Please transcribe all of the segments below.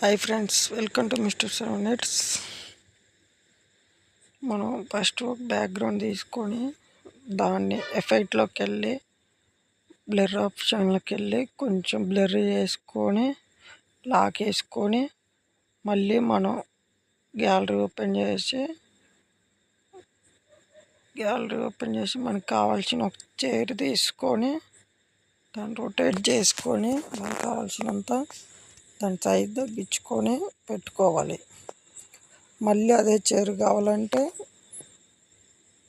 Hi friends welcome to mister seven nets మనం first background తీసుకొని దాన్ని ఎఫెక్ట్లోకి వెళ్ళి బ్లర్ ఆప్షన్లోకి వెళ్ళి కొంచెం బ్లర్ చేసుకొని లాక్ వేసుకొని మళ్ళీ మనం గ్యాలరీ ఓపెన్ చేసి గ్యాలరీ ఓపెన్ చేసి మనకు కావాల్సిన ఒక చైర్ తీసుకొని దాన్ని రొటేట్ చేసుకొని మనకు కావాల్సినంత దాని సైజ్ తగ్గించుకొని పెట్టుకోవాలి. మళ్ళీ అదే చేరు కావాలంటే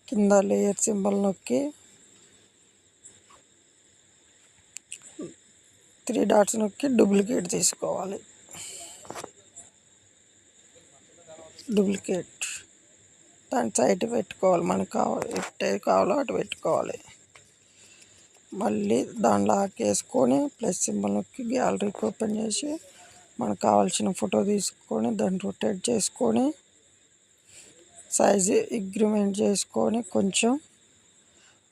కింద లేయర్ సింబల్ నొక్కి త్రీ డాట్స్ నొక్కి డూప్లికేట్ తీసుకోవాలి. డూప్లికేట్. దాని సైడ్ పెట్టుకోవాలి. మనకు కావాలి ఎట్టే కావాలో అటు పెట్టుకోవాలి. మళ్ళీ దానిలో ఆకేసుకొని ప్లస్ సింబల్ నొక్కి గ్యాలరీకి ఓపెన్ చేసి మనకు కావాల్సిన ఫోటో తీసుకొని దాన్ని రొటేట్ చేసుకొని సైజు అగ్రిమెంట్ చేసుకొని కొంచెం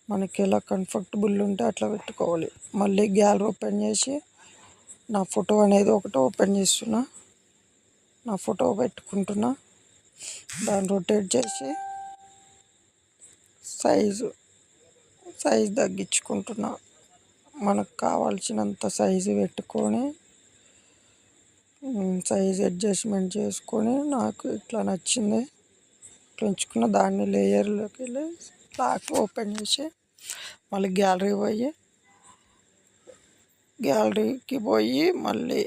మనకి ఎలా కంఫర్టబుల్ ఉంటే అట్లా పెట్టుకోవాలి. మళ్ళీ గ్యాలరీ ఓపెన్ చేసి నా ఫోటో అనేది ఒకటి ఓపెన్ చేస్తున్నా. నా ఫోటో పెట్టుకుంటున్నా. దాన్ని రొటేట్ చేసి సైజు సైజు తగ్గించుకుంటున్నా. మనకు కావాల్సినంత సైజు పెట్టుకొని సైజ్ అడ్జస్ట్మెంట్ చేసుకొని నాకు ఇట్లా నచ్చింది. ఉంచుకున్న దాన్ని లేయర్లోకి వెళ్ళి లాక్ ఓపెన్ చేసి మళ్ళీ గ్యాలరీ పోయి గ్యాలరీకి పోయి మళ్ళీ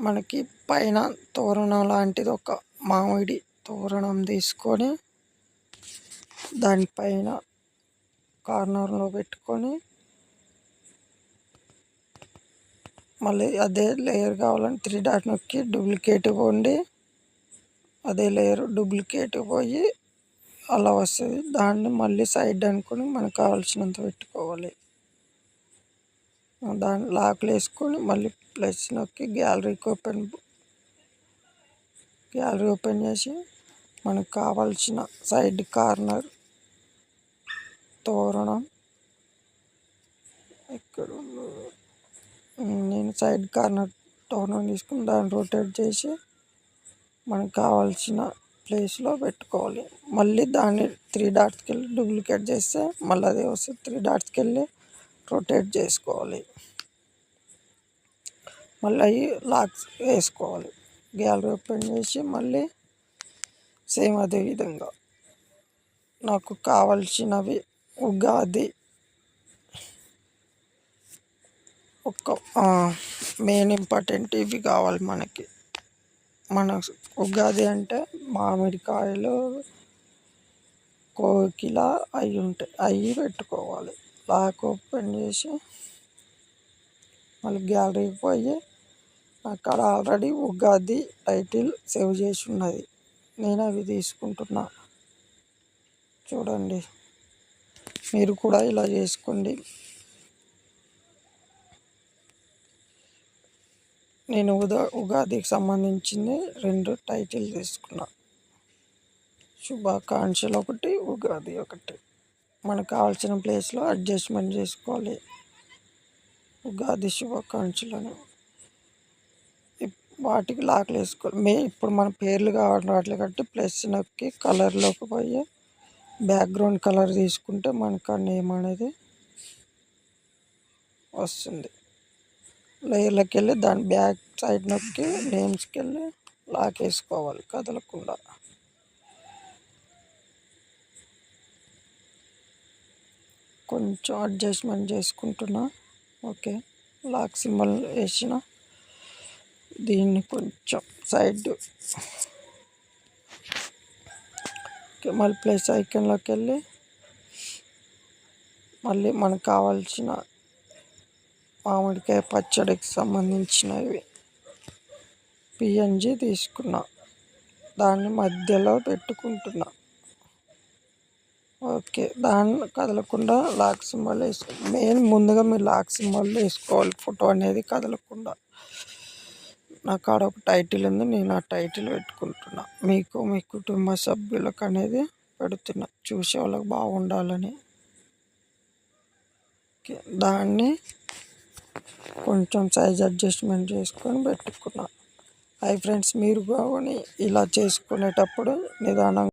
మనకి పైన తోరణం లాంటిది ఒక మామిడి తోరణం తీసుకొని దానిపైన కార్నర్లో పెట్టుకొని మళ్ళీ అదే లేయర్ కావాలంటే త్రీ డాట్ నొక్కి డూప్లికేట్ పోండి. అదే లేయర్ డూప్లికేట్ పోయి అలా వస్తుంది. దాన్ని మళ్ళీ సైడ్ అనుకొని మనకు కావాల్సినంత పెట్టుకోవాలి. దాన్ని లాక్లు వేసుకొని మళ్ళీ ప్లస్ నొక్కి గ్యాలరీకి ఓపెన్ గ్యాలరీ ఓపెన్ చేసి మనకు కావాల్సిన సైడ్ కార్నర్ తోరణం ఎక్కడ నేను సైడ్ కార్నర్ టోర్నం తీసుకుని దాన్ని రొటేట్ చేసి మనకు కావాల్సిన ప్లేస్లో పెట్టుకోవాలి. మళ్ళీ దాన్ని త్రీ డాట్స్కి వెళ్ళి డూప్లికేట్ చేస్తే మళ్ళీ అదే వస్తుంది. త్రీ డాట్స్కి వెళ్ళి రొటేట్ చేసుకోవాలి. మళ్ళీ అవి లాక్స్ వేసుకోవాలి. గ్యాలరీ ఓపెన్ చేసి మళ్ళీ సేమ్ అదే విధంగా. నాకు కావాల్సినవి ఉగాది ఒక మెయిన్ ఇంపార్టెంట్ ఇవి కావాలి మనకి. మన ఉగాది అంటే మామిడికాయలు కోకిల అవి ఉంటాయి. అవి పెట్టుకోవాలి. లాక్ ఓపెన్ చేసి మళ్ళీ గ్యాలరీకి పోయి అక్కడ ఆల్రెడీ ఉగాది టైటిల్ సేవ్ చేసి ఉన్నది. నేను అవి తీసుకుంటున్నా. చూడండి. మీరు కూడా ఇలా చేసుకోండి. నేను ఉదా ఉగాదికి సంబంధించింది రెండు టైటిల్ తీసుకున్నా. శుభాకాంక్షలు ఒకటి ఉగాది ఒకటి. మనకు కావాల్సిన ప్లేస్లో అడ్జస్ట్మెంట్ చేసుకోవాలి. ఉగాది శుభాకాంక్షలను. వాటికి లాక్లు వేసుకోవాలి. మే ఇప్పుడు మన పేర్లు కావడం వాటి కాబట్టి ప్లస్ నొక్కి కలర్లోకి పోయి బ్యాక్గ్రౌండ్ కలర్ తీసుకుంటే మనకు ఆ నేమ్ అనేది వస్తుంది. లేయర్లోకి వెళ్ళి దాని బ్యాక్ సైడ్ నొక్కి నేమ్స్కి వెళ్ళి లాక్ వేసుకోవాలి కదలకుండా. కొంచెం అడ్జస్ట్మెంట్ చేసుకుంటున్నా. ఓకే. లాక్ సింబల్ వేసిన దీన్ని కొంచెం సైడ్. మళ్ళీ ప్లేస్ ఐకన్లోకి వెళ్ళి మళ్ళీ మనకు కావాల్సిన మామిడికాయ పచ్చడికి సంబంధించినవి. పిఎన్జి తీసుకున్నా. దాన్ని మధ్యలో పెట్టుకుంటున్నా. ఓకే దాన్ని కదలకుండా లాక్ సింబల్ వేసుకో మెయిన్ ముందుగా మీరు లాక్ సింబల్ వేసుకోవాలి. ఫోటో అనేది కదలకుండా. నాకు ఆడ ఒక టైటిల్ ఉంది నేను ఆ టైటిల్ పెట్టుకుంటున్నా. మీకు మీ కుటుంబ సభ్యులకు అనేది పెడుతున్నా. చూసే వాళ్ళకి బాగుండాలని. దాన్ని కొంచెం సైజ్ అడ్జస్ట్మెంట్ చేసుకొని పెట్టుకున్నాను హాయ్ ఫ్రెండ్స్ మీరు కానీ ఇలా చేసుకునేటప్పుడు నిదానంగా